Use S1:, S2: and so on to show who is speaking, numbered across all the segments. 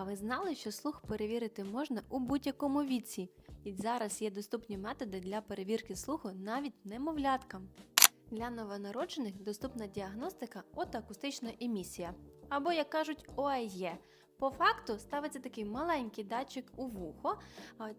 S1: А ви знали, що слух перевірити можна у будь-якому віці? І зараз є доступні методи для перевірки слуху навіть немовляткам. Для новонароджених доступна діагностика отоакустична емісія, або, як кажуть, ОАЄ. По факту ставиться такий маленький датчик у вухо,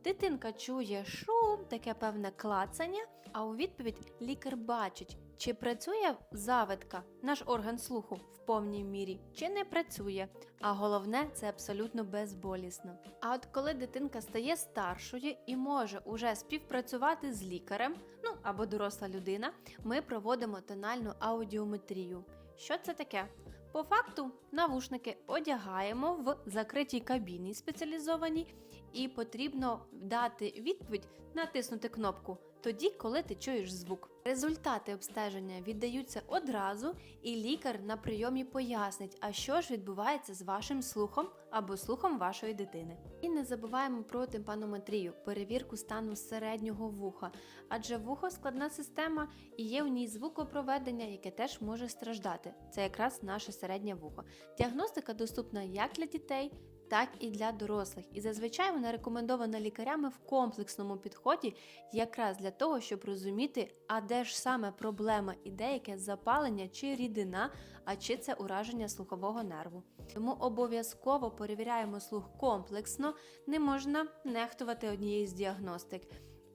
S1: дитинка чує шум, таке певне клацання, а у відповідь лікар бачить, чи працює завитка, наш орган слуху в повній мірі, чи не працює. А головне, це абсолютно безболісно. А от коли дитинка стає старшою і може уже співпрацювати з лікарем, ну або доросла людина, ми проводимо тональну аудіометрію. Що це таке? По факту навушники одягаємо в закритій кабіні спеціалізованій, і потрібно дати відповідь, натиснути кнопку тоді, коли ти чуєш звук. Результати обстеження віддаються одразу, і лікар на прийомі пояснить, а що ж відбувається з вашим слухом або слухом вашої дитини. І не забуваємо про тимпанометрію, перевірку стану середнього вуха, адже вухо складна система і є у ній звукопроведення, яке теж може страждати. Це якраз наше середнє вухо. Діагностика доступна як для дітей. Так і для дорослих, і зазвичай вона рекомендована лікарями в комплексному підході, якраз для того, щоб розуміти, а де ж саме проблема і деяке запалення чи рідина, а чи це ураження слухового нерву. Тому обов'язково перевіряємо слух комплексно, не можна нехтувати однією з діагностик.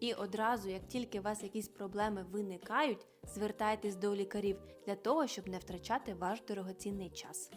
S1: І одразу, як тільки у вас якісь проблеми виникають, звертайтесь до лікарів для того, щоб не втрачати ваш дорогоцінний час.